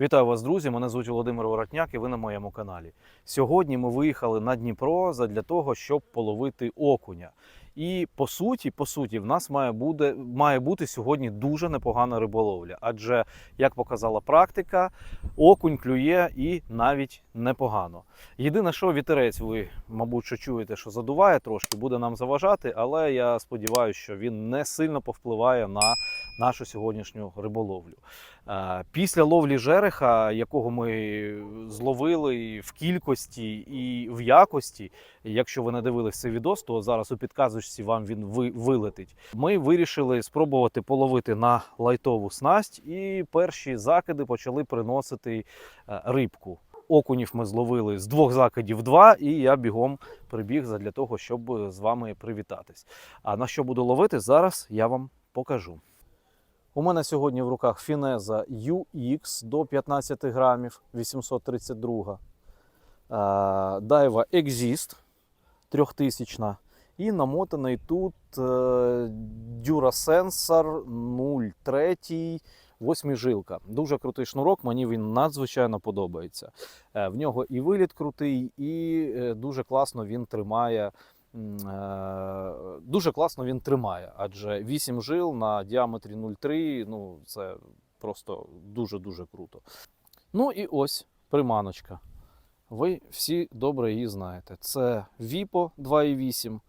Вітаю вас, друзі! Мене звуть Володимир Воротняк і ви на моєму каналі. Сьогодні ми виїхали на Дніпро для того, щоб половити окуня. І по суті, по суті, в нас має буде має бути сьогодні дуже непогана риболовля. Адже, як показала практика, окунь клює і навіть непогано. Єдине, що вітерець, ви, мабуть, що чуєте, що задуває трошки, буде нам заважати, але я сподіваюся, що він не сильно повпливає на нашу сьогоднішню риболовлю. Після ловлі жереха, якого ми зловили в кількості і в якості, якщо ви не дивились цей відос, то зараз у підказочці вам він вилетить. Ми вирішили спробувати половити на лайтову снасть, і перші закиди почали приносити е, рибку. Окунів ми зловили з двох закидів два, і я бігом прибіг для того, щоб з вами привітатись. А на що буду ловити, зараз я вам покажу. У мене сьогодні в руках фінеза UX до 15 грамів 832. е, Дайва Exist 3000. І намотаний тут е, Durasensor 03 восьмижилка. Дуже крутий шнурок, мені він надзвичайно подобається. Е, В нього і виліт крутий, і е, дуже класно він тримає. Е, Дуже класно він тримає, адже 8 жил на діаметрі 0,3, ну це просто дуже-дуже круто. Ну і ось приманочка. Ви всі добре її знаєте. Це Vipo 2.8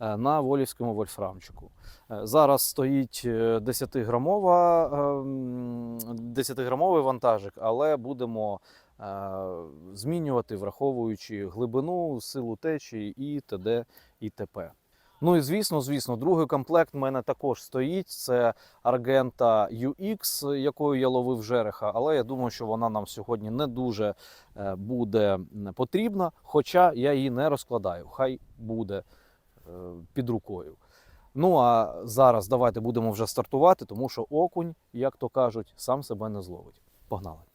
е, на волівському вольфрамчику. Е, Зараз стоїть е, 10-грамова, ем, 10-грамовий вантажик, але будемо змінювати, враховуючи глибину, силу течії і т.д. і т.п. Ну і звісно, звісно, другий комплект в мене також стоїть. Це Argenta UX, якою я ловив жереха, але я думаю, що вона нам сьогодні не дуже е, буде потрібна, хоча я її не розкладаю. Хай буде е, під рукою. Ну а зараз давайте будемо вже стартувати, тому що окунь, як то кажуть, сам себе не зловить. Погнали!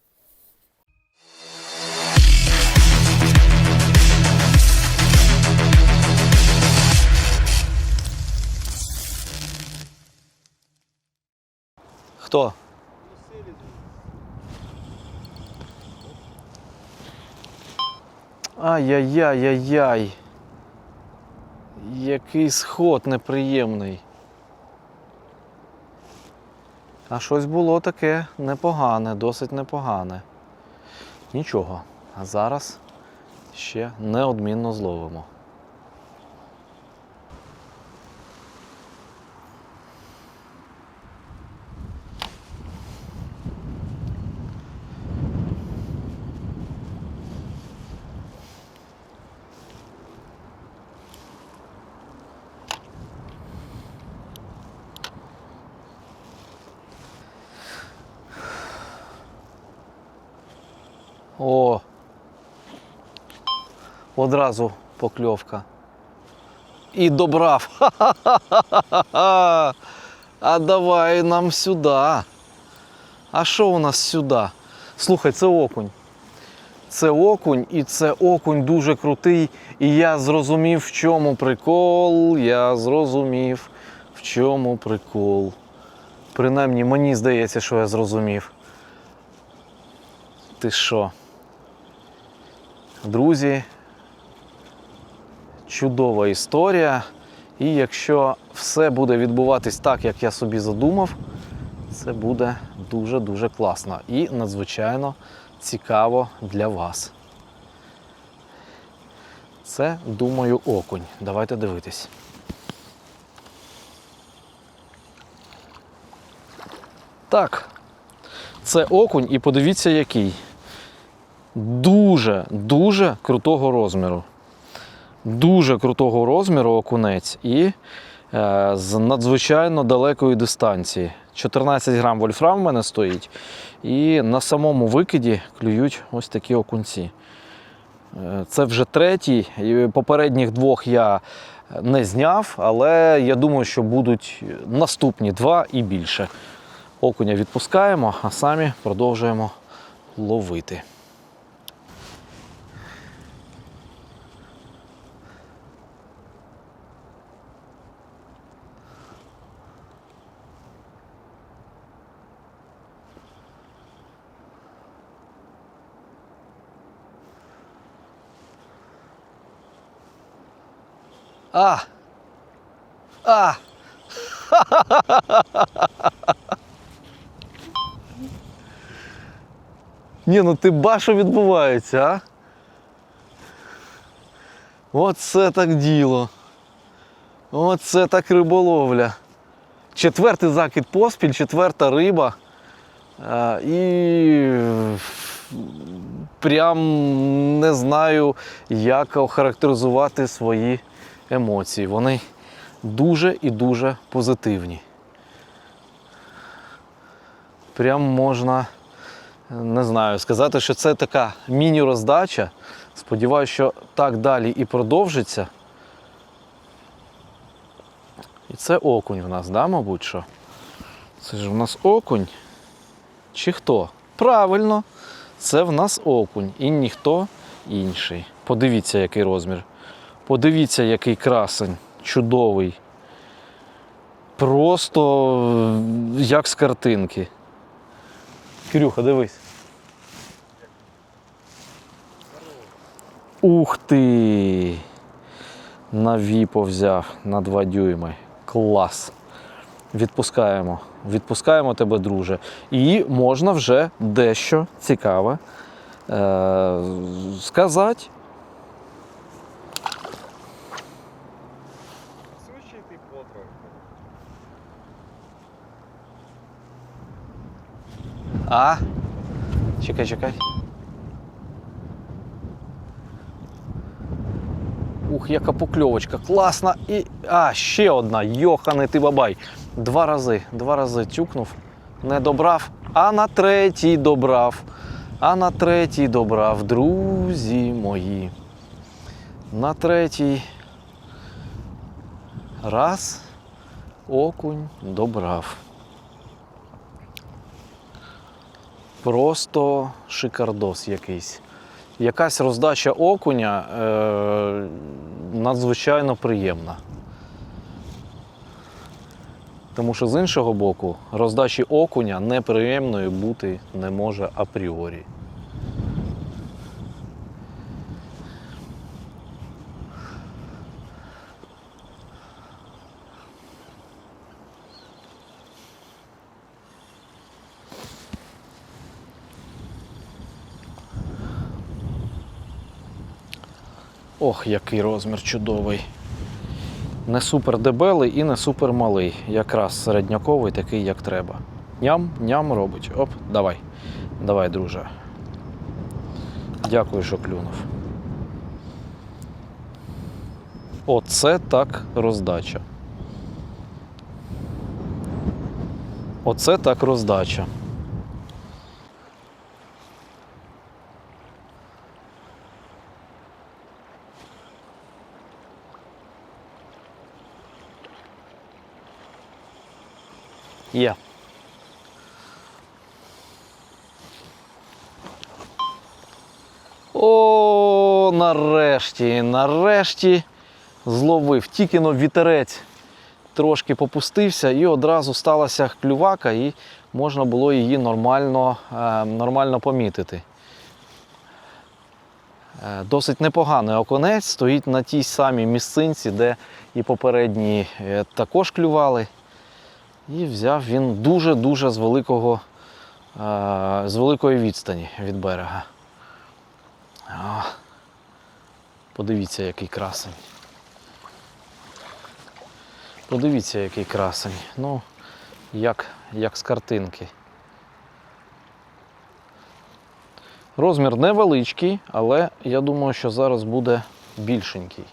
Хто? Ай-яй-яй-яй-яй. Який сход неприємний. А щось було таке непогане, досить непогане. Нічого. А зараз ще неодмінно зловимо. О! Одразу покльовка. І добрав. Ха-ха-ха-ха-ха. А давай нам сюди. А що у нас сюди? Слухай, це окунь. Це окунь, і це окунь дуже крутий. І я зрозумів, в чому прикол. Я зрозумів, в чому прикол. Принаймні, мені здається, що я зрозумів. Ти що? Друзі, чудова історія. І якщо все буде відбуватись так, як я собі задумав, це буде дуже-дуже класно і надзвичайно цікаво для вас. Це, думаю, окунь. Давайте дивитись. Так, це окунь, і подивіться, який. Дуже, дуже крутого розміру. Дуже крутого розміру окунець і е, з надзвичайно далекої дистанції. 14 грам вольфрам в мене стоїть. І на самому викиді клюють ось такі окунці. Е, Це вже третій. Попередніх двох я не зняв, але я думаю, що будуть наступні два і більше. Окуня відпускаємо, а самі продовжуємо ловити. А! А! Ні, ну ти ба, що відбувається, а? Оце так діло. Оце так риболовля. Четвертий закид поспіль, четверта риба. А, і прям не знаю, як охарактеризувати свої емоції. Вони дуже і дуже позитивні. Прям можна, не знаю, сказати, що це така міні-роздача. Сподіваюся, що так далі і продовжиться. І це окунь в нас, да, мабуть, що? Це ж в нас окунь. Чи хто? Правильно, це в нас окунь і ніхто інший. Подивіться, який розмір. Подивіться, який красень, чудовий. Просто як з картинки. Кирюха, дивись. Ух ти! На віпо взяв на 2 дюйми. Клас. Відпускаємо. Відпускаємо тебе, друже. І можна вже дещо цікаве е- сказати. А? Чекай, чекай. Ух, яка покльовочка. Класна. І. А, ще одна. Йоханий ти бабай. Два рази, два рази тюкнув, не добрав, а на третій добрав. А на третій добрав, друзі мої. На третій. Раз. Окунь добрав. Просто шикардос якийсь. Якась роздача окуня е, надзвичайно приємна. Тому що з іншого боку, роздачі окуня неприємною бути не може апріорі. Ох, який розмір чудовий. Не супер дебелий і не супер малий. Якраз середняковий, такий, як треба. Ням, ням робить. Оп, давай. Давай, друже. Дякую, що клюнув. Оце так роздача. Оце так роздача. Є. О, нарешті, нарешті зловив. Тільки но вітерець трошки попустився і одразу сталася клювака, і можна було її нормально, е, нормально помітити. Е, Досить непоганий оконець, стоїть на тій самій місцинці, де і попередні е, також клювали. І взяв він дуже-дуже з великого, е, з великої відстані від берега. Подивіться, який красень. Подивіться, який красень. Ну, як, як з картинки. Розмір невеличкий, але я думаю, що зараз буде більшенький.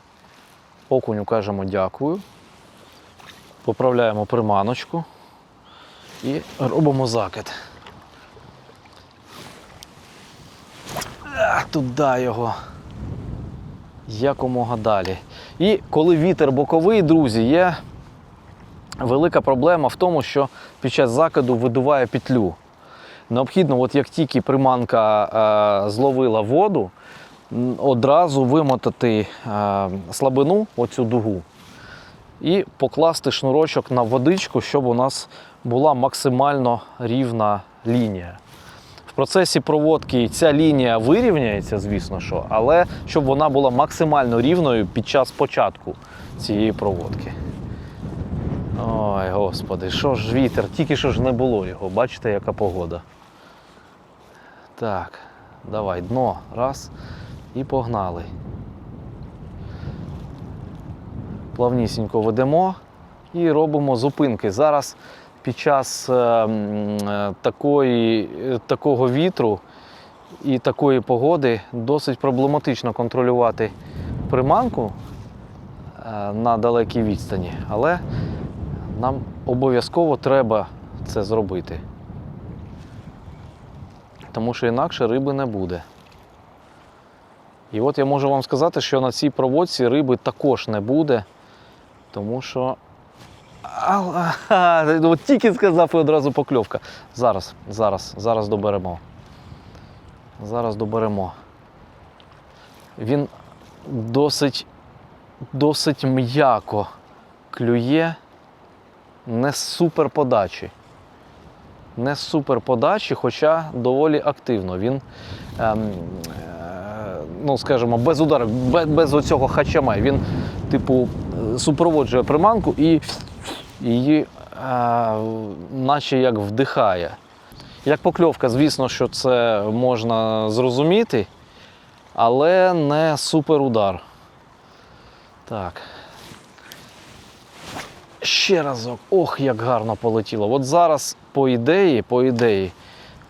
Окуню кажемо дякую. Поправляємо приманочку і робимо закид. Туди його. Якомога далі. І коли вітер боковий, друзі, є велика проблема в тому, що під час закиду видуває петлю. Необхідно, от як тільки приманка е, зловила воду, одразу вимотати е, слабину, оцю дугу, і покласти шнурочок на водичку, щоб у нас була максимально рівна лінія. В процесі проводки ця лінія вирівняється, звісно що, але щоб вона була максимально рівною під час початку цієї проводки. Ой, господи, що ж вітер, тільки що ж не було його. Бачите, яка погода. Так, давай, дно. Раз. І погнали. Плавнісінько ведемо і робимо зупинки. Зараз під час е, е, такої, такого вітру і такої погоди досить проблематично контролювати приманку е, на далекій відстані, але нам обов'язково треба це зробити. Тому що інакше риби не буде. І от я можу вам сказати, що на цій проводці риби також не буде, тому що. А, от тільки сказав і одразу покльовка. Зараз, зараз, зараз доберемо. Зараз доберемо. Він досить, досить м'яко клює, не супер подачі. Не супер подачі, хоча доволі активно. Він, ем, ну скажімо, без удару, без, без оцього хачама. Він, типу, е, супроводжує приманку і її, е, наче як вдихає. Як покльовка, звісно, що це можна зрозуміти, але не суперудар. Так. Ще разок. Ох, як гарно полетіло. От зараз, по ідеї, по ідеї,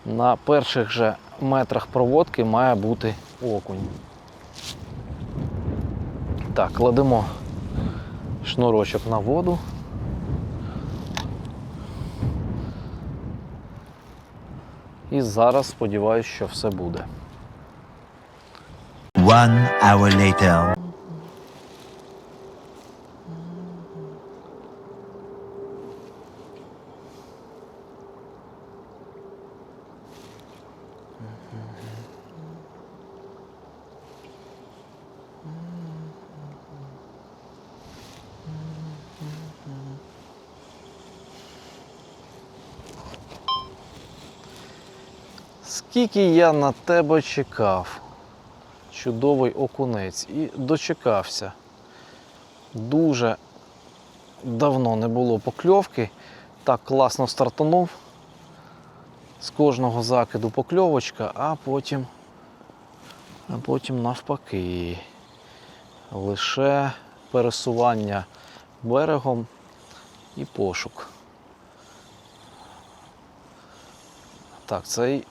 на перших же метрах проводки має бути окунь. Так, кладемо шнурочок на воду. І зараз сподіваюся, що все буде. One hour later. Скільки я на тебе чекав, чудовий окунець, і дочекався. Дуже давно не було покльовки. Так класно стартанув. З кожного закиду покльовочка, а потім, а потім навпаки. Лише пересування берегом і пошук. Так, цей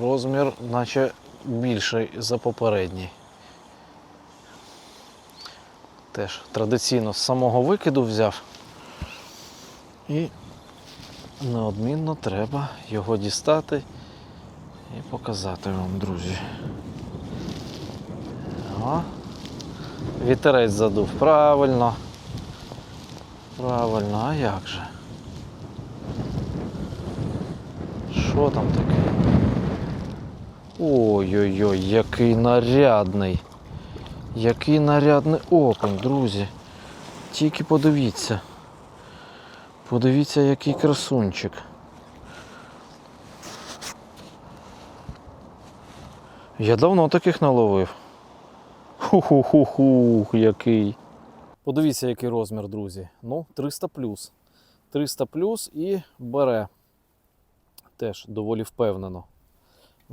розмір, наче більший за попередній. Теж традиційно з самого викиду взяв. І неодмінно треба його дістати і показати вам, друзі. О, вітерець задув. Правильно. Правильно, а як же? Що там таке? Ой-ой-ой, який нарядний. Який нарядний окунь, друзі. Тільки подивіться. Подивіться, який красунчик. Я давно таких наловив. Ху-ху-ху-ху, який. Подивіться, який розмір, друзі. Ну, 300 плюс. 300 плюс і бере теж доволі впевнено.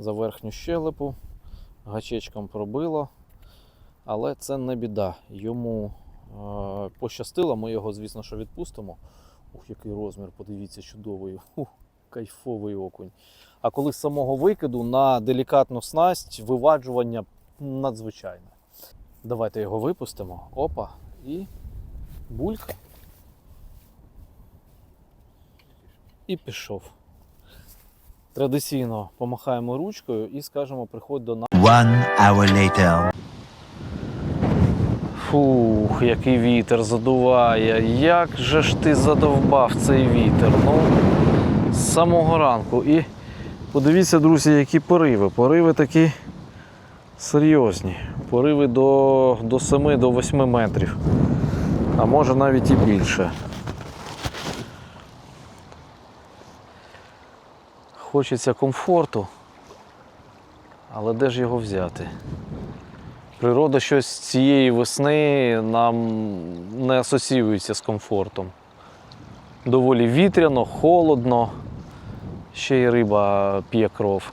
За верхню щелепу, гачечком пробило, але це не біда. Йому е, пощастило, ми його, звісно, що відпустимо. Ух, який розмір, подивіться, чудовий. Ух, кайфовий окунь. А коли з самого викиду на делікатну снасть виваджування надзвичайне. Давайте його випустимо. Опа, і булька. І пішов. Традиційно помахаємо ручкою і скажемо, приходь до нас. One hour later. Фух, який вітер задуває. Як же ж ти задовбав цей вітер? Ну, з самого ранку. І подивіться, друзі, які пориви. Пориви такі серйозні. Пориви до, до 7 до 8 метрів. А може навіть і більше. Хочеться комфорту. Але де ж його взяти? Природа щось цієї весни нам не асоціюється з комфортом. Доволі вітряно, холодно, ще й риба п'є кров.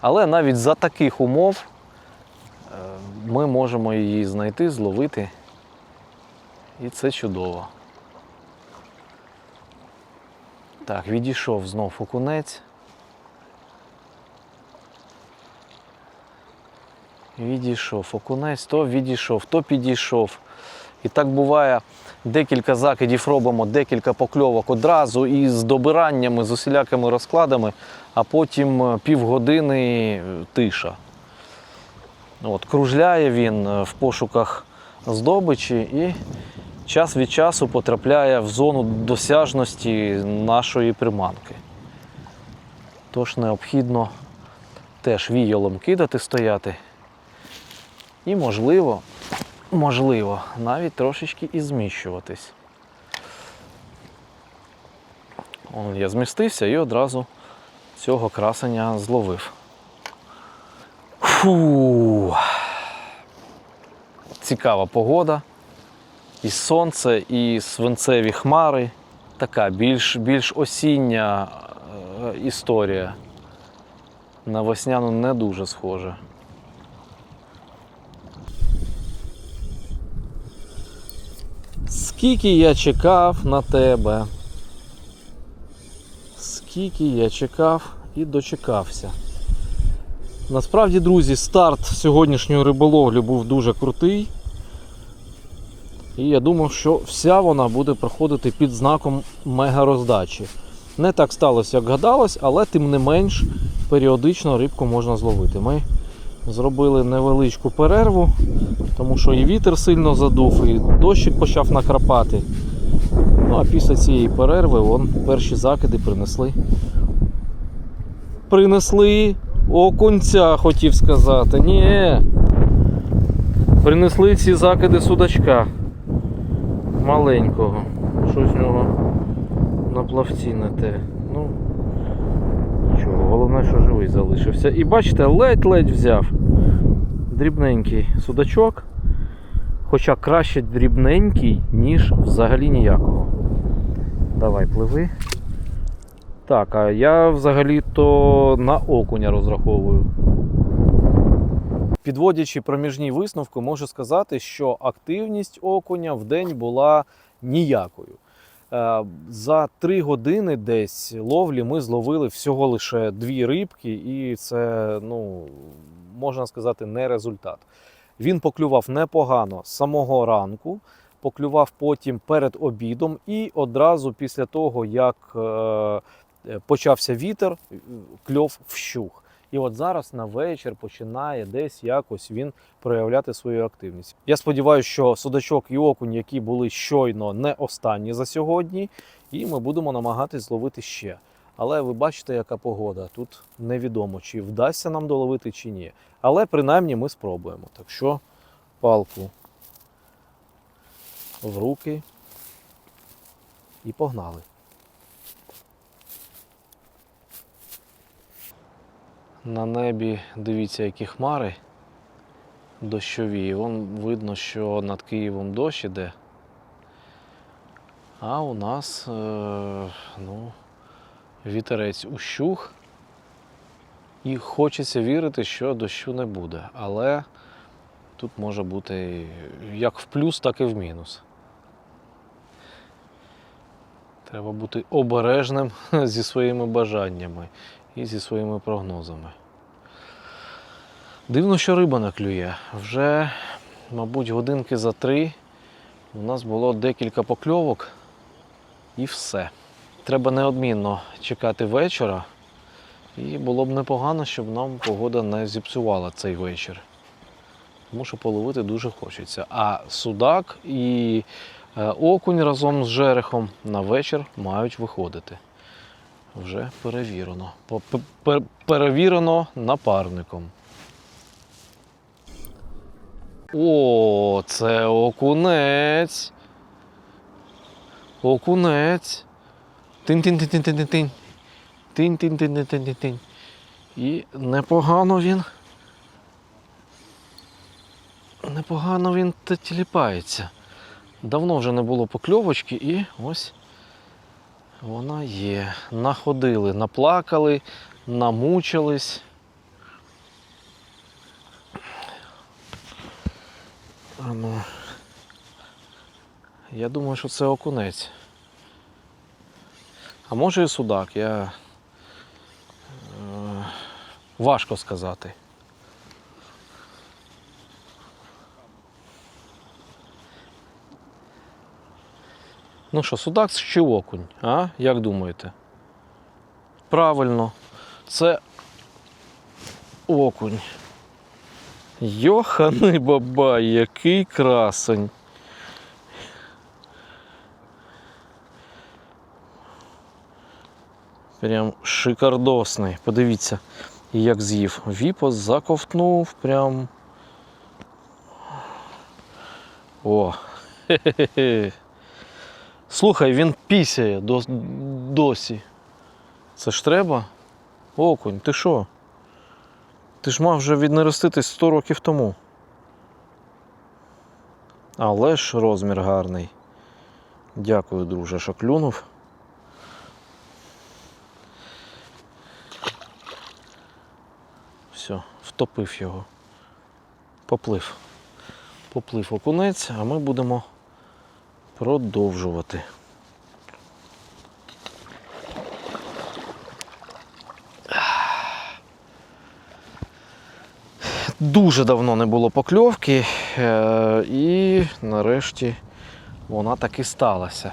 Але навіть за таких умов е, ми можемо її знайти, зловити. І це чудово. Так, відійшов знов окунець. Відійшов окунець, то відійшов, то підійшов. І так буває, декілька закидів робимо, декілька покльовок одразу і з добираннями, з усілякими розкладами, а потім е, півгодини е, тиша. От, кружляє він е, в пошуках здобичі і час від часу потрапляє в зону досяжності нашої приманки. Тож необхідно теж віялом кидати, стояти. І можливо, можливо, навіть трошечки і зміщуватись. Я змістився і одразу цього красення зловив. Фу. Цікава погода. І сонце, і свинцеві хмари. Така більш, більш осіння е, історія. На весняну не дуже схожа. Скільки я чекав на тебе. Скільки я чекав і дочекався. Насправді, друзі, старт сьогоднішньої риболовлі був дуже крутий. І я думав, що вся вона буде проходити під знаком мега-роздачі. Не так сталося, як гадалось, але тим не менш періодично рибку можна зловити. Ми зробили невеличку перерву, тому що і вітер сильно задув, і дощик почав накрапати. Ну а після цієї перерви вон, перші закиди принесли. Принесли окунця, хотів сказати. Ні. Принесли ці закиди судачка маленького. Щось в нього на плавці не те. Ну, нічого, головне, що живий залишився. І бачите, ледь-ледь взяв. Дрібненький судачок. Хоча краще дрібненький, ніж взагалі ніякого. Давай, пливи. Так, а я взагалі-то на окуня розраховую. Підводячи проміжні висновки, можу сказати, що активність окуня в день була ніякою. Е, За три години десь ловлі ми зловили всього лише дві рибки, і це, ну, можна сказати, не результат. Він поклював непогано з самого ранку, поклював потім перед обідом, і одразу після того, як е, почався вітер, кльов вщух. І от зараз на вечір починає десь якось він проявляти свою активність. Я сподіваюся, що судачок і окунь, які були щойно не останні за сьогодні, і ми будемо намагатись зловити ще. Але ви бачите, яка погода. Тут невідомо, чи вдасться нам доловити, чи ні. Але принаймні ми спробуємо. Так що палку в руки і погнали. На небі дивіться, які хмари дощові. Вон видно, що над Києвом дощ іде. А у нас е, ну, вітерець ущух. І хочеться вірити, що дощу не буде. Але тут може бути як в плюс, так і в мінус. Треба бути обережним зі своїми бажаннями і зі своїми прогнозами. Дивно, що риба не клює. Вже, мабуть, годинки за три у нас було декілька покльовок і все. Треба неодмінно чекати вечора. І було б непогано, щоб нам погода не зіпсувала цей вечір. Тому що половити дуже хочеться. А судак і е, окунь разом з жерехом на вечір мають виходити. Вже перевірено. Перевірено напарником. О, це окунець. Окунець. Тин-тин-тин-тин-тин-тин. Тинь-тинь-тинь-тинь-тинь. І непогано він. Непогано він та тіліпається. Давно вже не було покльовочки і ось вона є. Находили, наплакали, намучились. Ну. Я думаю, що це окунець. А може і судак, я е, важко сказати. Ну що, судак чи окунь? А? Як думаєте? Правильно, це окунь. Йоханий бабай, який красень. Прям шикардосний. Подивіться, як з'їв. Віпос заковтнув прям. О. Хе-хе-хе. Слухай, він пісяє дос- досі. Це ж треба? Окунь, ти що? Ти ж мав вже віднереститись 100 років тому. Але ж розмір гарний. Дякую, друже, що клюнув. Все, втопив його. Поплив. Поплив окунець, а ми будемо продовжувати. Дуже давно не було покльовки, е, і нарешті вона таки сталася.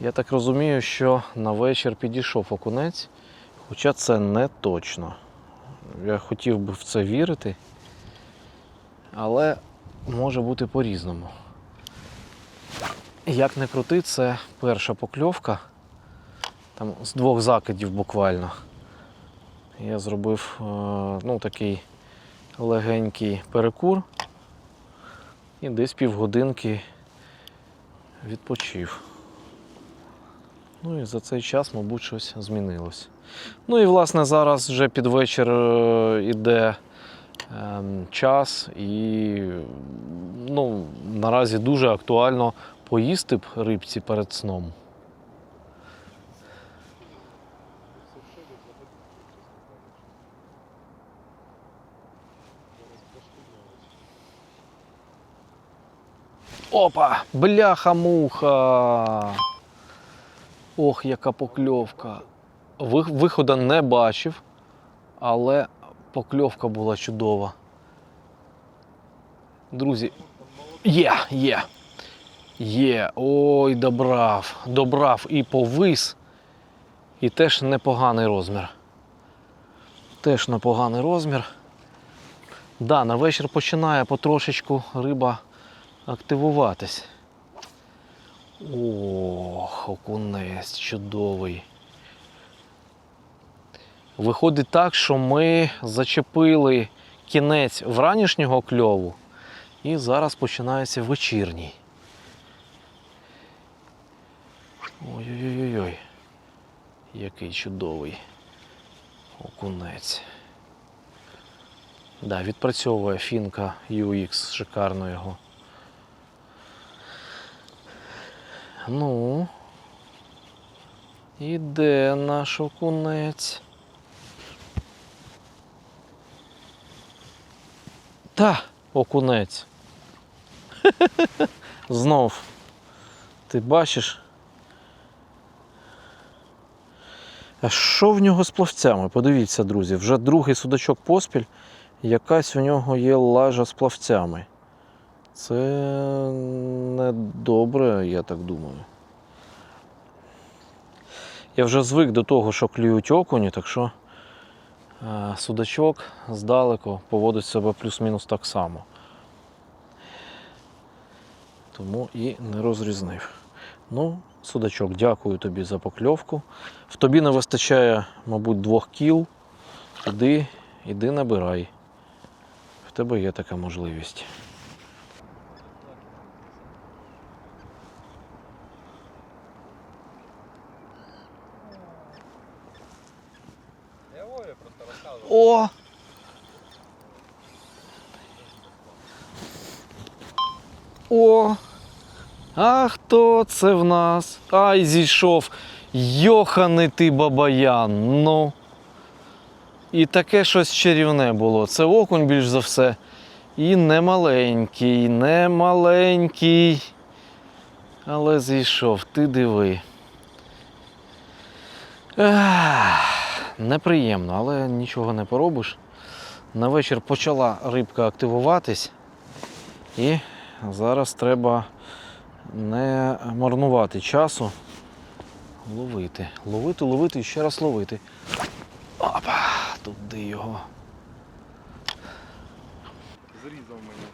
Я так розумію, що на вечір підійшов окунець, хоча це не точно. Я хотів би в це вірити, але може бути по-різному. Як не крути, це перша покльовка. Там з двох закидів буквально. Я зробив е, ну, такий легенький перекур і десь півгодинки відпочив. Ну і за цей час, мабуть, щось змінилось. Ну і власне зараз вже під вечір е, іде час, і ну, наразі дуже актуально поїсти б рибці перед сном. Опа! Бляха-муха! Ох, яка покльовка. Виходу не бачив, але покльовка була чудова. Друзі, є, є. Є. Ой, добрав. Добрав і повис. І теж непоганий розмір. Теж непоганий розмір. Да, на вечір починає потрошечку риба активуватись. Ох, окунець чудовий. Виходить так, що ми зачепили кінець вранішнього кльову, і зараз починається вечірній. Ой-ой-ой, який чудовий окунець. Да, відпрацьовує фінка UX, шикарно його. Ну. Іде наш окунець. Та, окунець. Знов. Ти бачиш? А що в нього з плавцями? Подивіться, друзі, вже другий судачок поспіль, якась у нього є лажа з плавцями. Це не добре, я так думаю. Я вже звик до того, що клюють окуні, так що судачок здалеку поводить себе плюс-мінус так само. Тому і не розрізнив. Ну, судачок, дякую тобі за покльовку. В тобі не вистачає, мабуть, двох кіл. Іди, іди набирай. В тебе є така можливість. О! О! А хто це в нас? Ай, зійшов. Йоханий ти бабаян. Ну. І таке щось чарівне було. Це окунь більш за все. І не маленький, не маленький. Але зійшов, ти диви. Ех, неприємно, але нічого не поробиш. На вечір почала рибка активуватись. І зараз треба не марнувати часу. Ловити. Ловити, ловити і ще раз ловити. Опа, туди його. Зрізав мене.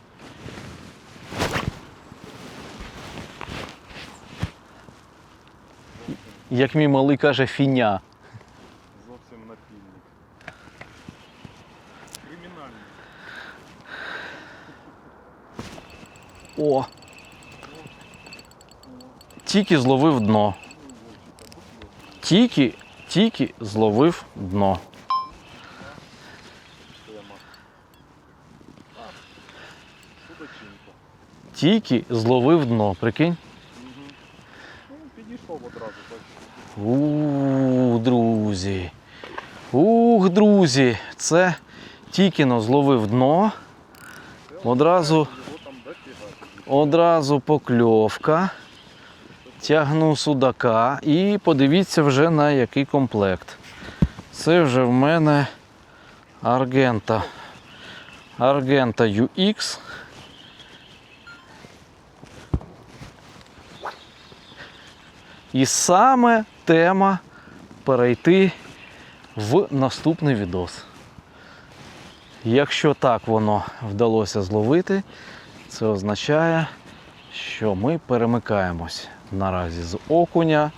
Як мій малий каже, фіня. О! Тільки зловив дно. Тільки, тільки зловив дно. Тільки зловив дно, прикинь. Підійшов одразу, так. У, друзі. Ух, друзі, це тільки но зловив дно. Одразу. Одразу покльовка. Тягну судака і подивіться вже на який комплект. Це вже в мене Аргента. Аргента UX. І саме тема перейти в наступний відос. Якщо так воно вдалося зловити, це означає, що ми перемикаємось наразі з окуня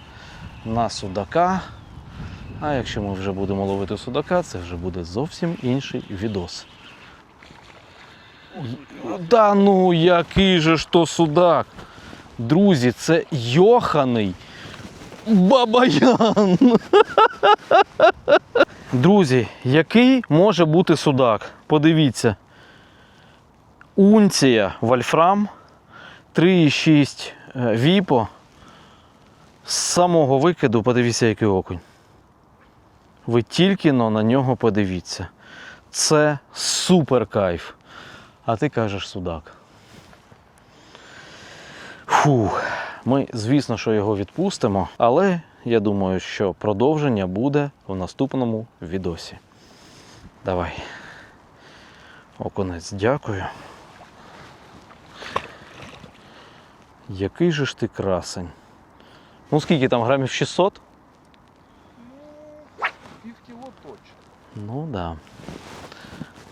на судака. А якщо ми вже будемо ловити судака, це вже буде зовсім інший відос. Да ну який же ж то судак? Друзі, це йоханий бабаян. Друзі, який може бути судак? Подивіться. Унція вольфрам 3,6 е, віпо. З самого викиду подивіться, який окунь. Ви тільки но на нього подивіться. Це супер кайф. А ти кажеш судак. Фух. Ми, звісно, що його відпустимо, але я думаю, що продовження буде в наступному відосі. Давай. Оконець, дякую. Який же ж ти красень. Ну скільки там грамів 600? Ну, пів кіло точно. Ну да.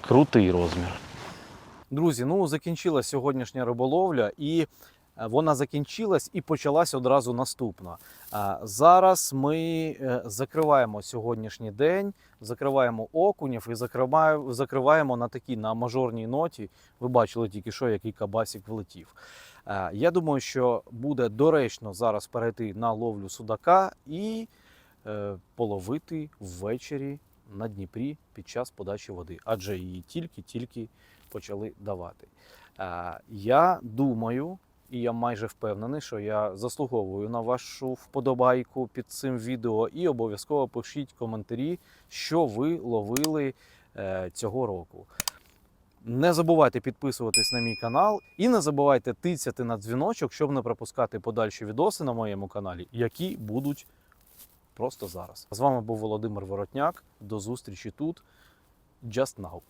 Крутий розмір. Друзі, ну закінчилася сьогоднішня риболовля і вона закінчилась і почалась одразу наступна. Зараз ми е, закриваємо сьогоднішній день, закриваємо окунів і закриваємо, на такій на мажорній ноті. Ви бачили тільки що, який кабасик влетів. Е, Я думаю, що буде доречно зараз перейти на ловлю судака і е, половити ввечері на Дніпрі під час подачі води, адже її тільки-тільки почали давати. Е, Я думаю, і я майже впевнений, що я заслуговую на вашу вподобайку під цим відео. І обов'язково пишіть коментарі, що ви ловили е, цього року. Не забувайте підписуватись на мій канал і не забувайте тицяти на дзвіночок, щоб не пропускати подальші відоси на моєму каналі, які будуть просто зараз. З вами був Володимир Воротняк. До зустрічі тут. Just now.